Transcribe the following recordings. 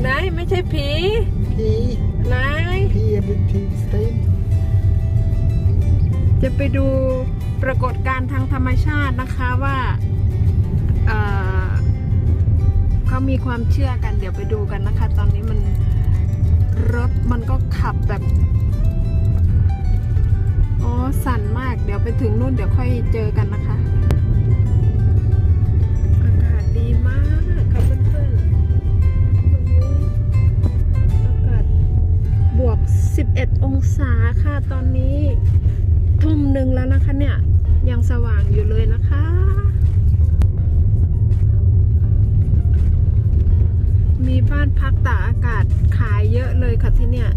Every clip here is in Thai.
ไหนไม่ใช่ผี Pi. ไหน Pi är betygsstein. จะไปดูปรากฏการณ์ทางธรรมชาตินะคะว่าเอ่อเขามีความเชื่อกันเดี๋ยวไปดูกันนะคะ ตอนนี้มันรถมันก็ขับแบบโอ้สั่นมากเดี๋ยวไปถึงนู่นเดี๋ยวค่อยเจอกันนะคะ ค่ะตอนนี้ทุ่มหนึ่งแล้วนะคะเนี่ย ยังสว่างอยู่เลยนะคะ มีบ้านพักตากอากาศขายเยอะเลยค่ะที่เนี่ย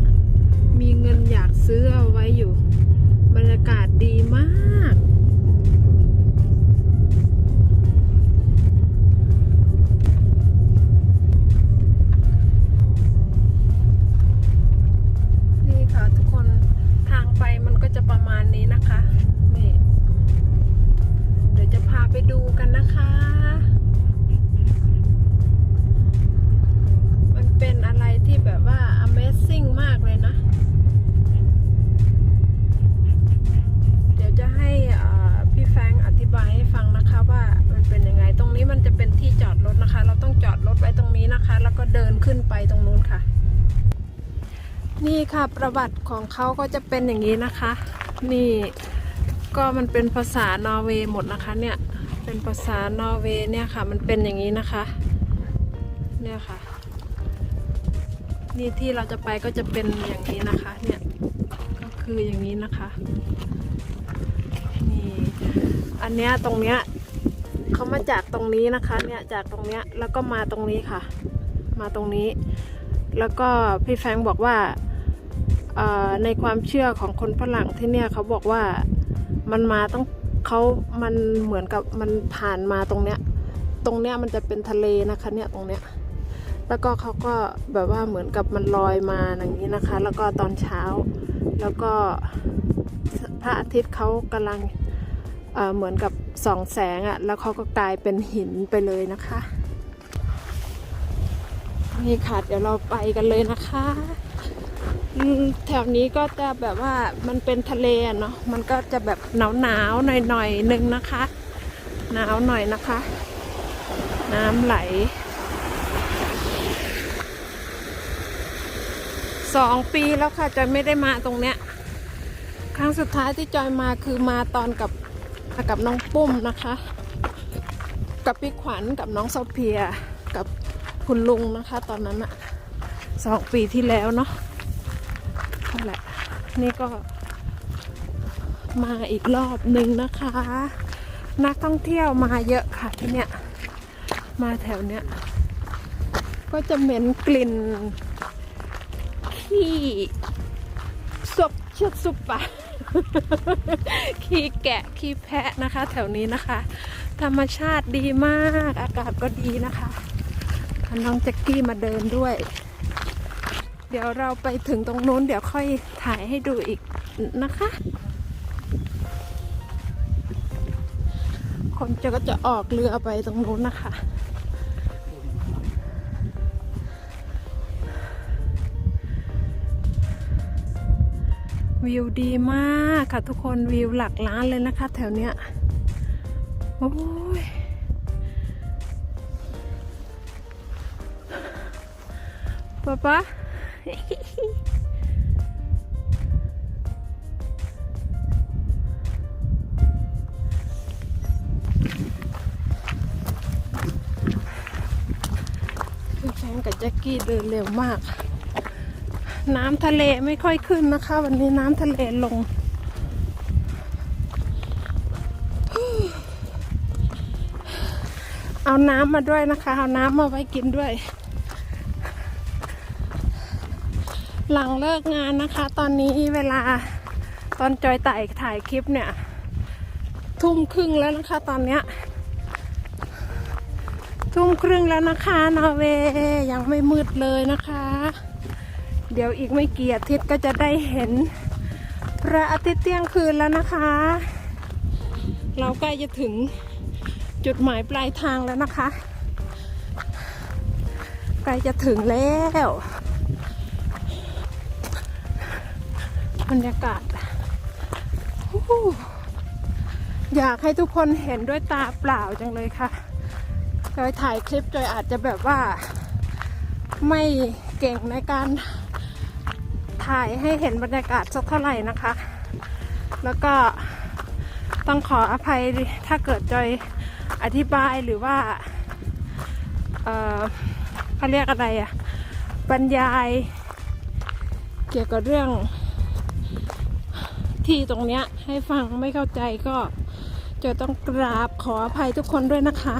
มีเงินอยากซื้อเอา ที่จอดรถนะคะ เราต้องจอดรถไว้ตรงนี้นะคะ แล้วก็เดินขึ้นไปตรงนู้นค่ะ นี่ค่ะประวัติของเขาก็จะเป็นอย่างนี้นะคะ นี่ก็มันเป็นภาษานอร์เวย์หมดนะคะ เนี่ยเป็นภาษานอร์เวย์เนี่ยค่ะ มันเป็นอย่างนี้นะคะ เนี่ยค่ะ นี่ที่เราจะไปก็จะเป็นอย่างนี้นะคะ เนี่ยก็คืออย่างนี้นะคะนี่อันเนี้ยตรงเนี้ย เขามาจากตรงนี้นะคะเนี่ยจากตรงเนี้ยแล้วก็มาตรงนี้ค่ะ มาตรงนี้ แล้วก็พี่แฟงบอกว่าในความเชื่อของคนฝรั่งที่เนี่ยเขาบอกว่ามันมาต้องเขามันเหมือนกับมันผ่านมาตรงเนี้ย ตรงเนี้ยมันจะเป็นทะเลนะคะเนี่ยตรงเนี้ย แล้วก็เขาก็แบบว่าเหมือนกับมันลอยมาอย่างนี้นะคะ แล้วก็ตอนเช้า แล้วก็พระอาทิตย์เขากำลังเหมือนกับ สองแสงอะ่ะ แล้วเขาก็กลายเป็นหินไปเลยนะคะ นี่ค่ะ เดี๋ยวเราไปกันเลยนะคะ แถวนี้ก็จะแบบว่ามันเป็นทะเลเนาะ มันก็จะแบบหนาวหนาวหน่อยหน่อยนึงนะคะ หนาวหน่อยนะคะ น้ำไหลสองปีแล้วค่ะจอยไม่ได้มาตรงเนี้ย ครั้งสุดท้ายที่จอยมาคือมาตอนกับกับน้อง ปุ้มนะคะ กับพี่ขวัญกับน้องโซเฟียกับคุณลุงนะคะ ตอนนั้นอะสองปีที่แล้วเนาะนั่นแหละ นี่ก็มาอีกรอบหนึ่งนะคะ นักท่องเที่ยวมาเยอะค่ะที่เนี้ยมาแถวเนี้ยก็จะเหม็นกลิ่นขี้ศพเชือดซุปปะ ขี้แกะขี้แพะนะคะ แถวนี้นะคะ ธรรมชาติดีมาก อากาศก็ดีนะคะพาน้องแจ็กกี้มาเดินด้วย เดี๋ยวเราไปถึงตรงนู้น เดี๋ยวค่อยถ่ายให้ดูอีกนะคะ คนจะก็จะออกเรือไปตรงนู้นนะคะ วิวดีมากค่ะทุกคนวิวหลักล้านเลยนะคะ แถวเนี้ยโอ้ยป๊าป๊าพี่แฟนกับแจ็คกี้เดินเร็วมาก น้ำทะเลไม่ค่อยขึ้นนะคะ วันนี้น้ำทะเลลง เอาน้ำมาด้วยนะคะ เอาน้ำมาไว้กินด้วย หลังเลิกงานนะคะ ตอนนี้เวลาตอนจอยไต่ถ่ายคลิปเนี่ย ทุ่มครึ่งแล้วนะคะตอนเนี้ยทุ่มครึ่งแล้วนะคะนอร์เวย์ยังไม่มืดเลยนะคะ เดี๋ยวอีกไม่กี่อาทิตย์ก็จะได้เห็นพระอาทิตย์เที่ยงคืนแล้วนะคะ เราใกล้จะถึงจุดหมายปลายทางแล้วนะคะ ใกล้จะถึงแล้วบรรยากาศอยากให้ทุกคนเห็นด้วยตาเปล่าจังเลยค่ะจอยถ่ายคลิปจอยอาจจะแบบว่า ไม่เก่งในการ ถ่ายให้เห็นบรรยากาศสักเท่าไหร่นะคะ แล้วก็ต้องขออภัยถ้าเกิดจอยอธิบายหรือว่าเออเขาเรียกอะไรอะบรรยาย เกี่ยวกับเรื่อง ที่ตรงเนี้ยให้ฟังไม่เข้าใจก็จะต้องกราบขออภัยทุกคนด้วยนะคะ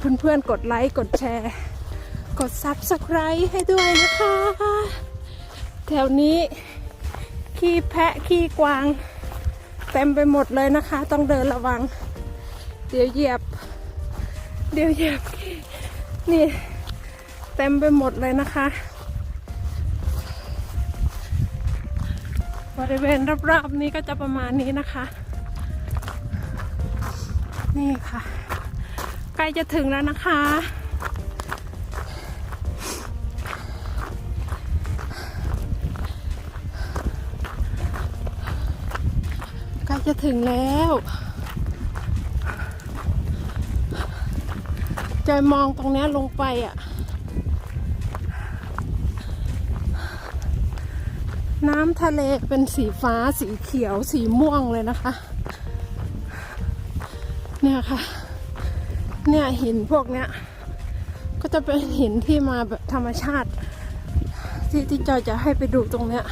เพื่อนๆ กดไลค์ กดแชร์ กด Subscribe ให้ด้วยนะคะ แถวนี้ ขี้แพะขี้กวาง เต็มไปหมดเลยนะคะ ต้องเดินระวัง เดี๋ยวเหยียบ เดี๋ยวเหยียบ นี่ เต็มไปหมดเลยนะคะ บริเวณรอบๆนี้ก็จะประมาณนี้นะคะ นี่ค่ะ กล้จะถึงแล้วนะคะ ใกล้จะถึงแล้ว จอยมองตรงนี้ลงไปอะ น้ำทะเลเป็นสีฟ้า สีเขียว สีม่วงเลยนะคะ เนี่ยค่ะ เนี่ยหินพวกเนี้ย ก็จะเป็นหินที่มาแบบธรรมชาติ ที่ที่จอยจะให้ไปดูตรงเนี้ย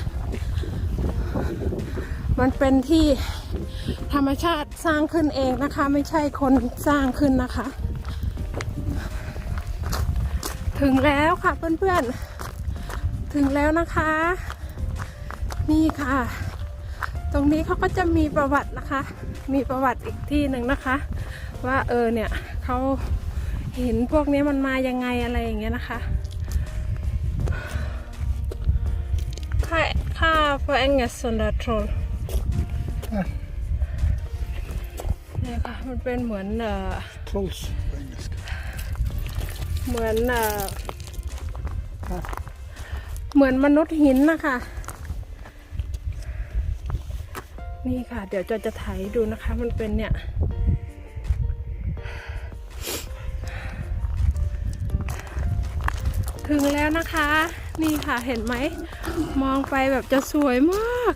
มันเป็นที่ธรรมชาติสร้างขึ้นเองนะคะ ไม่ใช่คนสร้างขึ้นนะคะ ถึงแล้วค่ะเพื่อนๆ ถึงแล้วนะคะ นี่ค่ะ ตรงนี้เขาก็จะมีประวัตินะคะ มีประวัติอีกที่หนึ่งนะคะ ว่าเออเนี่ยเขาเห็นพวกนี้มันมายังไงอะไรอย่างเงี้ยนะคะ ค่าค่า för Engelsson där troll เนี่ยค่ะมันเป็นเหมือนเอ่อ Trolls เหมือนเอ่อเหมือนมนุษย์หินนะคะนี่ค่ะ เดี๋ยวจะจะถ่ายดูนะคะ มันเป็นเนี่ย ถึงแล้วนะคะ นี่ค่ะเห็นไหม มองไปแบบจะสวยมาก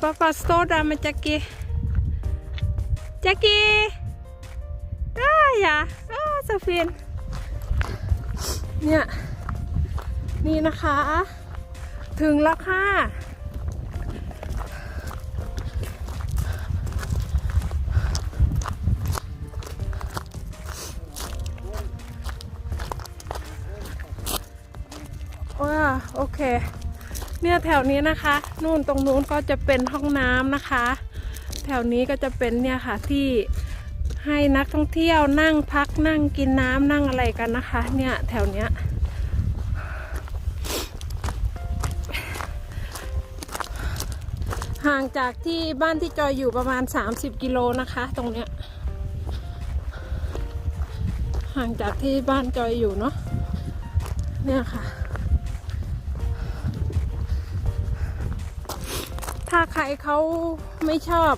Pappa står där med Jackie. Jackie! Där ja! Åh, så fin! เนี่ย นี่นะคะ ถึงแล้วค่ะ โอเค เนี่ยแถวนี้นะคะ นู่นตรงนู้นก็จะเป็นห้องน้ำนะคะ แถวนี้ก็จะเป็นเนี่ยค่ะที่ให้นักท่องเที่ยวนั่งพักนั่งกินน้ำนั่งอะไรกันนะคะ เนี่ยแถวเนี้ยห่างจากที่บ้านที่จอยอยู่ประมาณ 30 กิโลนะคะ ตรงเนี้ยห่างจากที่บ้านจอยอยู่เนาะเนี่ยค่ะ ถ้าใครเขาไม่ชอบ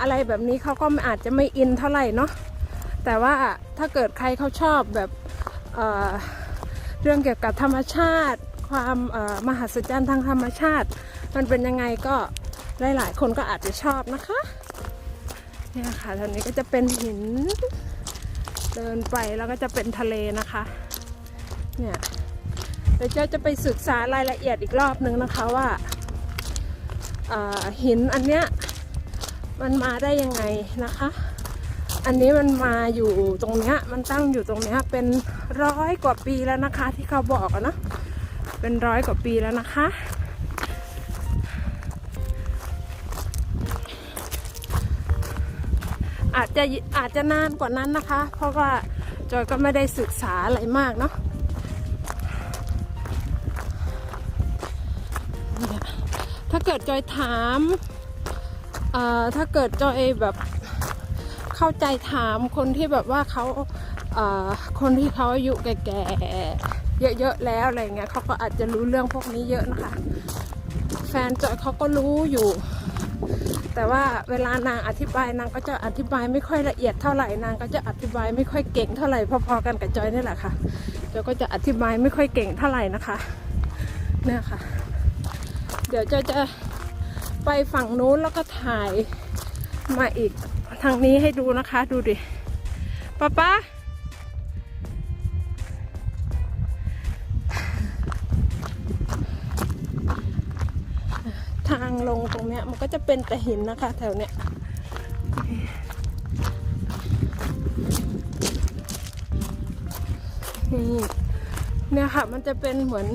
อะไรแบบนี้เขาก็อาจจะไม่อินเท่าไหร่เนาะแต่ว่าถ้าเกิดใครเขาชอบแบบเเรื่องเกี่ยวกับธรรมชาติ ความมหัศจรรย์ทางธรรมชาติ มันเป็นยังไงก็หลายๆคนก็อาจจะชอบนะคะเนี่ยค่ะตอนนี้ก็จะเป็นหินเดินไปแล้วก็จะเป็นทะเลนะคะเนี่ยเดี๋ยวเจ้าจะไปศึกษารายละเอียดอีกรอบนึงนะคะว่า หินอันเนี้ยมันมาได้ยังไงนะคะ อันนี้มันมาอยู่ตรงเนี้ยมันตั้งอยู่ตรงเนี้ยเป็นร้อยกว่าปีแล้วนะคะ ที่เขาบอกอะนะเป็นร้อยกว่าปีแล้วนะคะ อาจจะอาจจะนานกว่านั้นนะคะ เพราะว่าจอยก็ไม่ได้ศึกษาอะไรมากเนาะ ถ้าเกิดจอยถามถ้าเกิดจอยแบบเข้าใจถามคนที่แบบว่าเขาคนที่เขาอายุแก่ๆเยอะๆแล้วอะไรเงี้ยเขาก็อาจจะรู้เรื่องพวกนี้เยอะนะคะ แฟนจอยเขาก็รู้อยู่ แต่ว่าเวลานางอธิบายนางก็จะอธิบายไม่ค่อยละเอียดเท่าไหร่นางก็จะอธิบายไม่ค่อยเก่งเท่าไหร่พอๆกันกับจอยนี่แหละค่ะจอยก็จะอธิบายไม่ค่อยเก่งเท่าไหร่นะคะเนี่ยค่ะ เดี๋ยวจอยจะไปฝั่งนู้นแล้วก็ถ่ายมาอีกทางนี้ให้ดูนะคะ ดูดิป๊าป๊าทางลงตรงเนี้ยมันก็จะเป็นแต่หินนะคะ แถวเนี้ยนี่เนี่ยค่ะมันจะเป็นเหมือน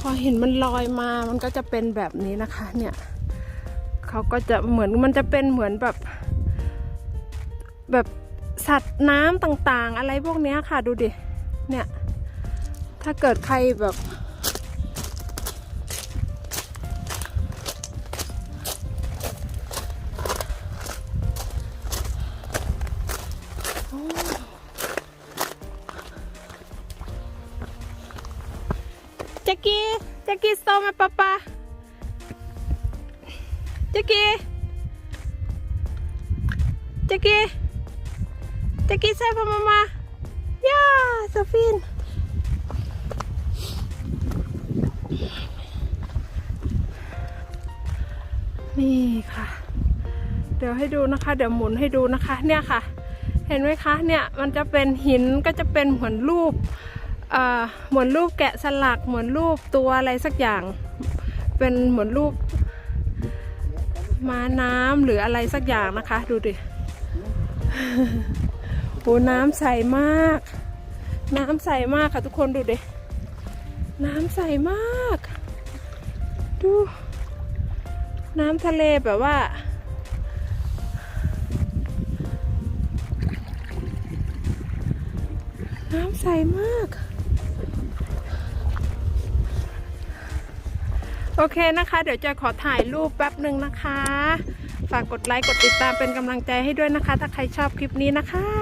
พอเห็นมันลอยมา มันก็จะเป็นแบบนี้นะคะ เนี่ยเขาก็จะเหมือนมันจะเป็นเหมือนแบบ แบบสัตว์น้ำต่างๆ อะไรพวกนี้ค่ะดูดิ เนี่ย ถ้าเกิดใครแบบ จ็กกี้ saw my papa แจ็กกี้จ็กกี้จ็กกี้ say for mama ย่าโซฟินนี่ค่ะ เดี๋ยวให้ดูนะคะ เดี๋ยวหมุนให้ดูนะคะ เนี่ยค่ะ เห็นไหมคะ เนี่ย มันจะเป็นหินก็จะเป็นเหมือนรูป หมือนรูปแกะสลักเหมือนรูปตัวอะไรสักอย่าง เป็นเหมือนรูปม้าน้ำหรืออะไรสักอย่างนะคะ ดูดิโหน้ำใสมาก น้ำใสมากค่ะทุกคนดูดิน้ำใสมาก ดู น้ำทะเลแบบว่า น้ำใสมาก โอเคนะคะ เดี๋ยวจะขอถ่ายรูปแป๊บหนึ่งนะคะ ฝากกดไลค์กดติดตามเป็นกำลังใจให้ด้วยนะคะ ถ้าใครชอบคลิปนี้นะคะ